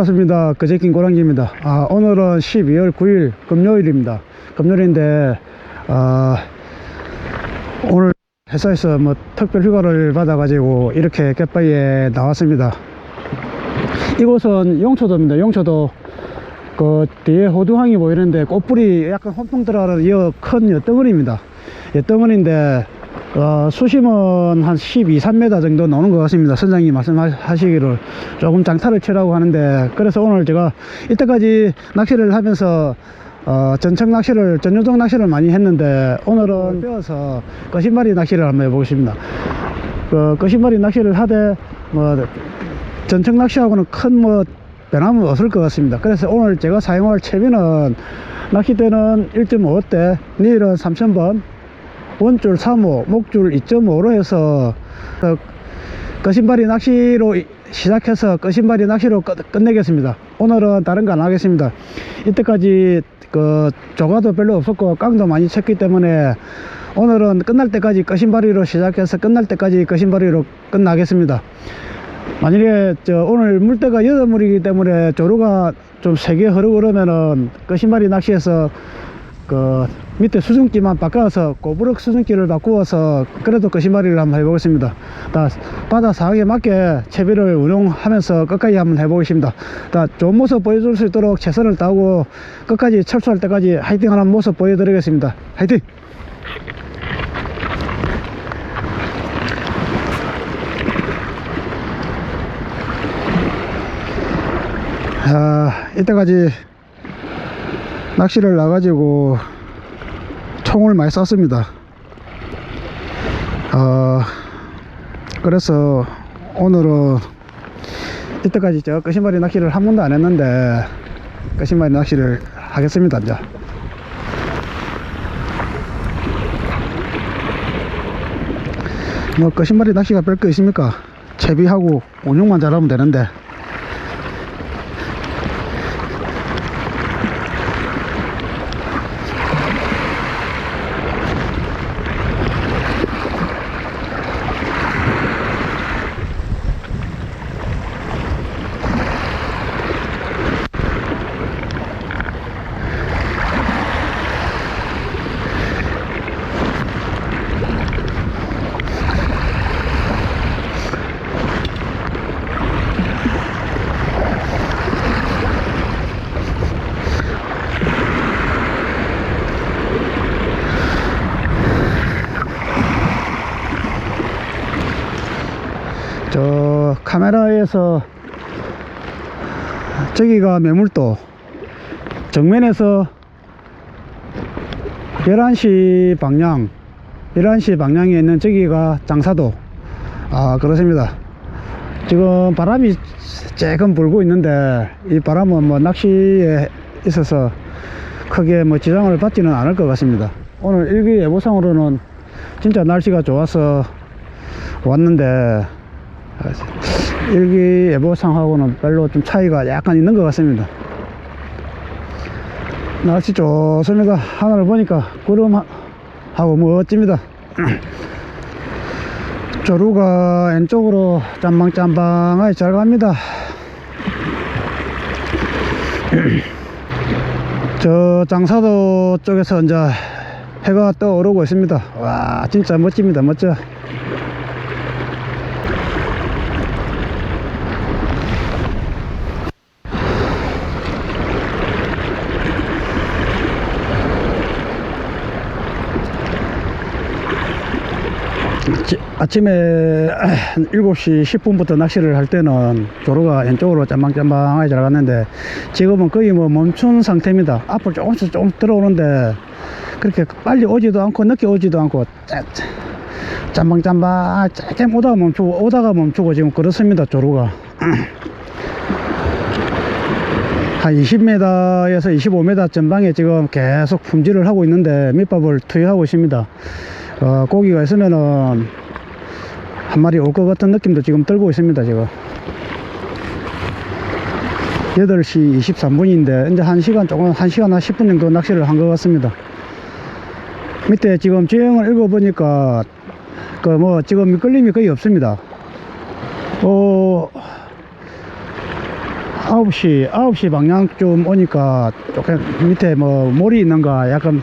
반갑습니다. 그제낀 고랑지입니다. 아, 오늘은 12월 9일 금요일입니다. 금요일인데, 아, 오늘 회사에서 뭐 특별 휴가를 받아가지고 이렇게 갯바위에 나왔습니다. 이곳은 용초도입니다. 용초도 그 뒤에 호두항이 보이는데 꽃불이 약간 홈통 들어가는 이큰 엿덩어리입니다. 엿덩어리인데 어, 수심은 한 12, 3m 정도 나오는 것 같습니다. 선장님 말씀하시기를 조금 장타를 치라고 하는데 그래서 오늘 제가 이때까지 낚시를 하면서 어, 전청 낚시를, 전유동 낚시를 많이 했는데 오늘은 배워서 거신발이 낚시를 한번 해보겠습니다. 그 거신발이 낚시를 하되 뭐 전청 낚시하고는 큰뭐 변함은 없을 것 같습니다. 그래서 오늘 제가 사용할 채비는 낚싯대는 1.5대, 니일은 3000번, 원줄 3호, 목줄 2.5로 해서 어, 거신발이 낚시로 이- 시작해서 거신발이 낚시로 끝, 끝내겠습니다. 오늘은 다른 거 안 하겠습니다. 이때까지 그 조가도 별로 없었고 깡도 많이 쳤기 때문에 오늘은 끝날 때까지 거신발이로 시작해서 끝날 때까지 거신발이로 끝나겠습니다. 만약에 저 오늘 물때가 여덟 물이기 때문에 조류가 좀 세게 흐르고 그러면은 거신발이 낚시해서 그 밑에 수증기만 바꿔서 고부럭 수증기를 바꾸어서 그래도 거신발이를 한번 해보겠습니다. 다 바다 상황에 맞게 채비를 운용하면서 끝까지 한번 해보겠습니다. 다 좋은 모습 보여줄 수 있도록 최선을 다하고 끝까지 철수할 때까지 화이팅 하는 모습 보여드리겠습니다. 화이팅! 아, 이때까지 낚시를 나가지고 총을 많이 쐈습니다. 어, 그래서 오늘은 이때까지 제가 거신발이 낚시를 한 번도 안 했는데 거신발이 낚시를 하겠습니다. 이제. 뭐 거신발이 낚시가 별거 있습니까? 채비하고 운용만 잘하면 되는데 저 카메라에서 저기가 매물도 정면에서 11시 방향 11시 방향에 있는 저기가 장사도 아 그렇습니다. 지금 바람이 조금 불고 있는데 이 바람은 뭐 낚시에 있어서 크게 뭐 지장을 받지는 않을 것 같습니다. 오늘 일기예보상으로는 진짜 날씨가 좋아서 왔는데 일기 예보상하고는 별로 좀 차이가 약간 있는 것 같습니다. 날씨 좋습니다. 하늘을 보니까 구름하고 멋집니다. 조루가 왼쪽으로 짬방짬방하게 잘 갑니다. 저 장사도 쪽에서 이제 해가 떠오르고 있습니다. 와, 진짜 멋집니다. 멋져. 아침에 한 7시 10분부터 낚시를 할 때는 조로가 왼쪽으로 짬방짬방하게 잘 갔는데 지금은 거의 뭐 멈춘 상태입니다. 앞으로 조금씩 조금 들어오는데 그렇게 빨리 오지도 않고 늦게 오지도 않고 짬방짬방 짧게 오다가 멈추고 오다가 멈추고 지금 그렇습니다. 조로가 한 20m에서 25m 전방에 지금 계속 품질을 하고 있는데 밑밥을 투여하고 있습니다. 어, 고기가 있으면은 한 마리 올 것 같은 느낌도 지금 들고 있습니다. 지금 8시 23분인데 이제 1시간 조금 1시간 한 10분 정도 낚시를 한 것 같습니다. 밑에 지금 지형을 읽어보니까 그 뭐 지금 미끌림이 거의 없습니다. 어, 9시, 9시 방향쯤 오니까 조금 밑에 뭐 몰이 있는가 약간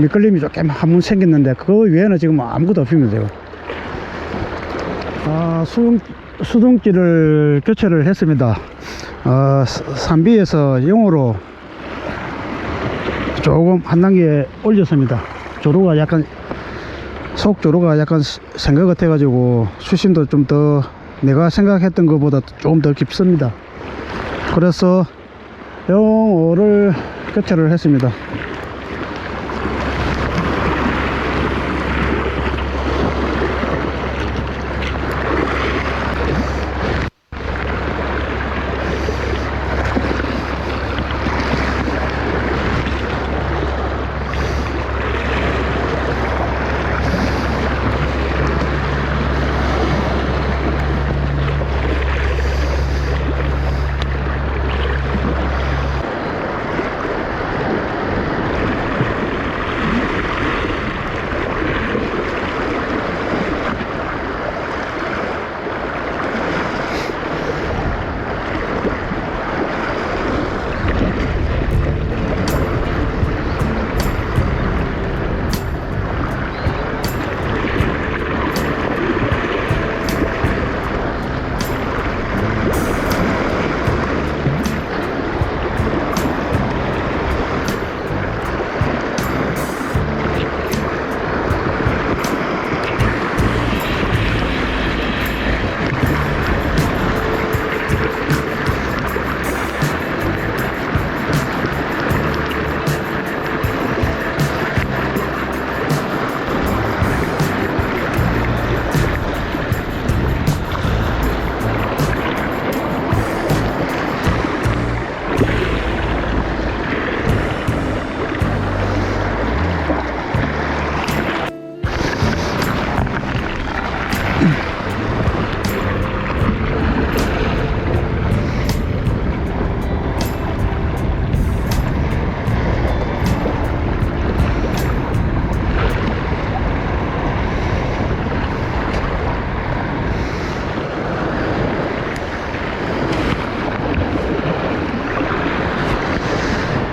미끌림이 조금 한 번 생겼는데 그 외에는 지금 아무것도 없습니다. 지금. 아, 수동, 수동기를 교체를 했습니다. 어, 3B에서 0으로 조금 한 단계 올렸습니다. 조로가 약간 속 조로가 약간 생각 같아 가지고 수심도 좀 더 내가 생각했던 것보다 조금 더 깊습니다. 그래서 0호를 교체를 했습니다.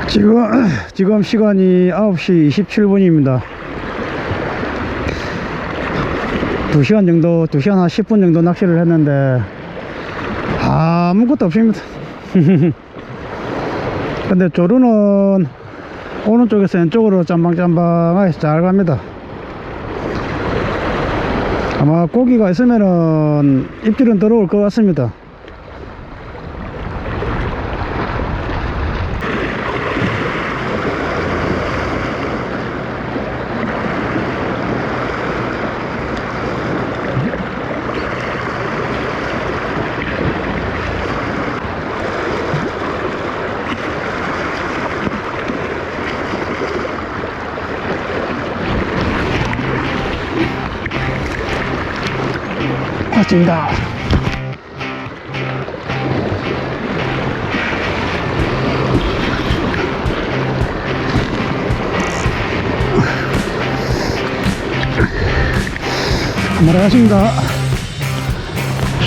지금, 지금 시간이 9시 27분입니다. 2시간 정도, 2시간 한 10분 정도 낚시를 했는데, 아무것도 없습니다. 근데 조루는 오른쪽에서 왼쪽으로 짬방짬방하게 잘 갑니다. 아마 고기가 있으면은 입질은 들어올 것 같습니다. 맞습니다. 뭐라 하십니까?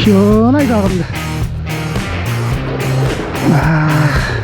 시원하게 나갑니다. 아. 와.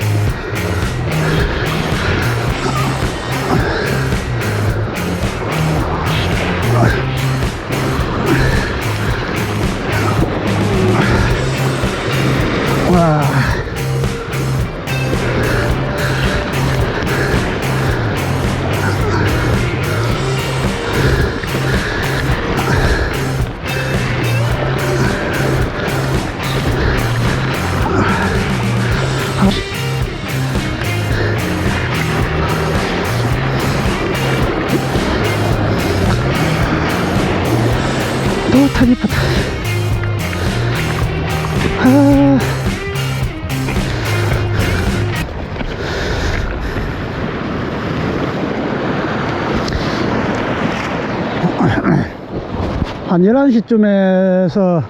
한 11시쯤에서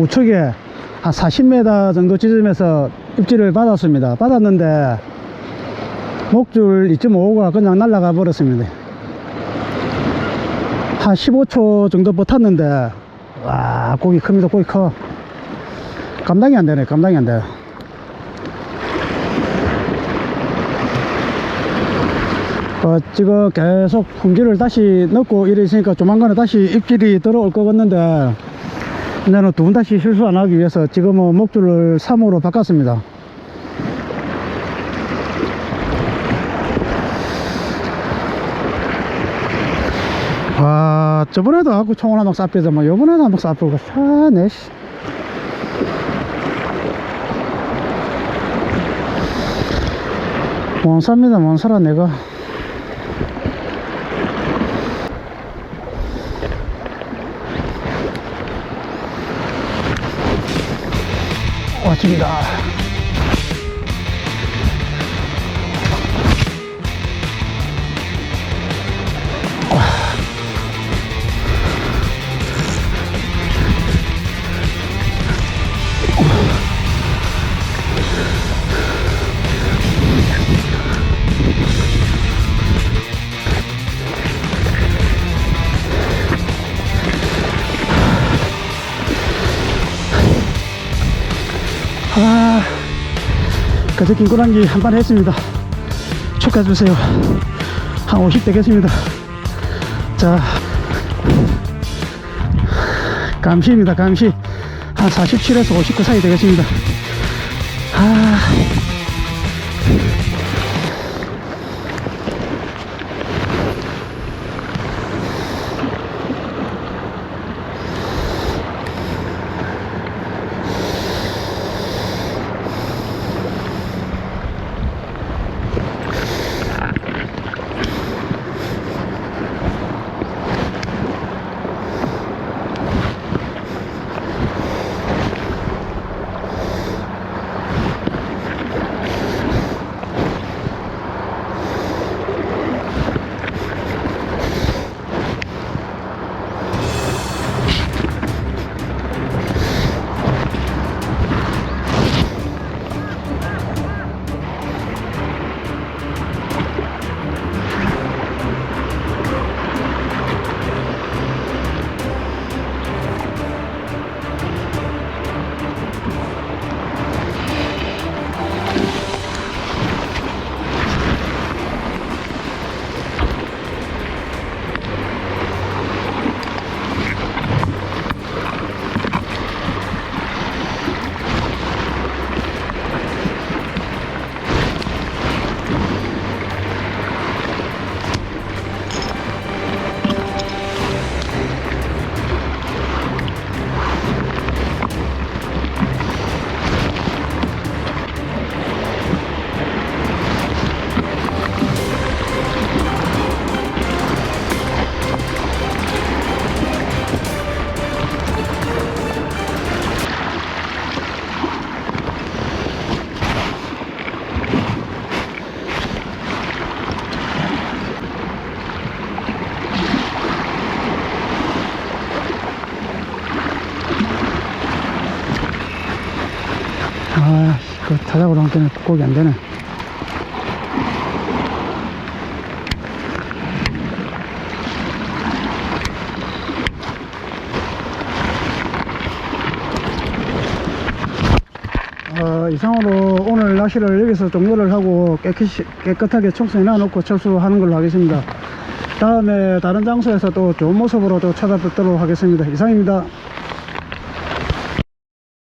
우측에 한 40m 정도 지점에서 입질을 받았습니다. 받았는데 목줄 2.5호가 그냥 날아가 버렸습니다. 한 15초 정도 버텼는데 와 고기 큽니다. 고기 커. 감당이 안 되네. 감당이 안 돼. 어, 지금 계속 품질을 다시 넣고 이래 있으니까 조만간에 다시 입질이 들어올 것 같는데 나는 두번 다시 실수 안 하기 위해서 지금은 목줄을 3호로 바꿨습니다. 아, 저번에도 하고 총을 한방 쏴빼더만 요번에도 한방 쏴빼고 사네, 씨. 못 삽니다, 못 살아, 내가. 왔습니 그저 긴꼬랑기 한 판 했습니다. 축하해주세요. 한 50 되겠습니다. 자, 감시입니다, 감시. 한 47에서 59 사이 되겠습니다. 아, 아, 그 타작으로 한 때는 고기 안 되네. 어, 이상으로 오늘 낚시를 여기서 종료를 하고 깨끗이, 깨끗하게 청소해 놔놓고 철수하는 걸로 하겠습니다. 다음에 다른 장소에서 또 좋은 모습으로 또 찾아뵙도록 하겠습니다. 이상입니다.